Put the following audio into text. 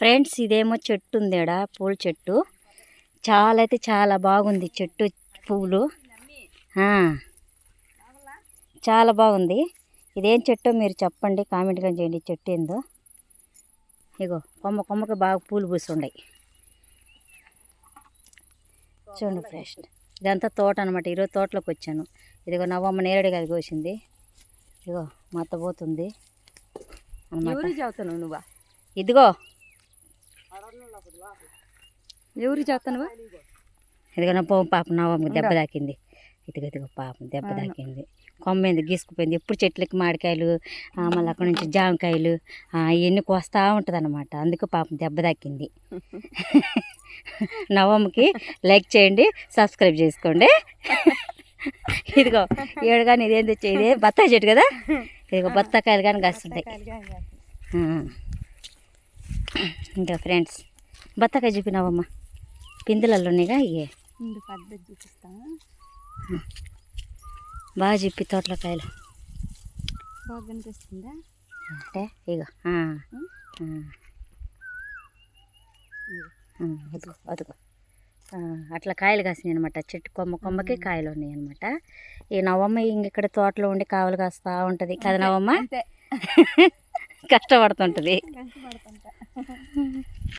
Friends ఇదేమో చెట్టు ఉంది ఈడ పూల చెట్టు. చాలా అయితే చాలా బాగుంది చెట్టు పువ్వులు ఆ. చాలా బాగుంది. ఇదేం చెట్టో మీరు చెప్పండి కామెంట్గా చేయండి ఈ చెట్టు ఏందో. ఇగో కొమ్మ కొమ్మకి బాగా పూలు పూసుండయి. చూడండి ఫ్రెష్ ఇదంతా తోట అనమాట ఈరోజు తోటలోకి వచ్చాను. ఇదిగో నవ్వమ్మ నేరేడు కాదు కోసింది. ఇదిగో మత్త పోతుంది అనమాట ఇదిగో ఎవరు చదువుతానువా ఇదిగో నా పాపం పాపం నవ్వమ్మ దెబ్బ తాకింది. ఇదిగో ఇదిగో పాపం దెబ్బ తాకింది. కొమ్మ మీద గీసుకుపోయింది. ఎప్పుడు చెట్లకి మామిడికాయలు మళ్ళీ అక్కడ నుంచి జామకాయలు ఇవన్నీ కోస్తూ ఉంటుంది అనమాట అందుకు పాపం దెబ్బ తాకింది. నవమ్మకి లైక్ చేయండి సబ్స్క్రైబ్ చేసుకోండి. ఇదిగో ఏడు కానీ ఇదేం తెచ్చే ఇదే బత్తాయి చెట్టు కదా? ఇదిగో బత్తాకాయలు కానీ కాస్తుంటాయి. ఇంకా ఫ్రెండ్స్ బత్తాకాయ చూపినావమ్మా. పిందులలో ఉన్నాయిగా ఇవి ముందు పద్ధతి బాగా చెప్పి తోటలకాయలు. బాగా కనిపిస్తుందా అంటే ఇగో అదిగో అదిగో. అట్లా కాయలు కాసినాయి అనమాట చెట్టు కొమ్మ కొమ్మకి కాయలు ఉన్నాయి అనమాట ఈ నవ్వమ్మ ఇంక ఇక్కడ తోటలో ఉండి కావలు కాస్తూ ఉంటుంది. కదా నవ్వమ్మ అంతే. కష్టపడుతుంటుంది. కష్టపడుతుంటా.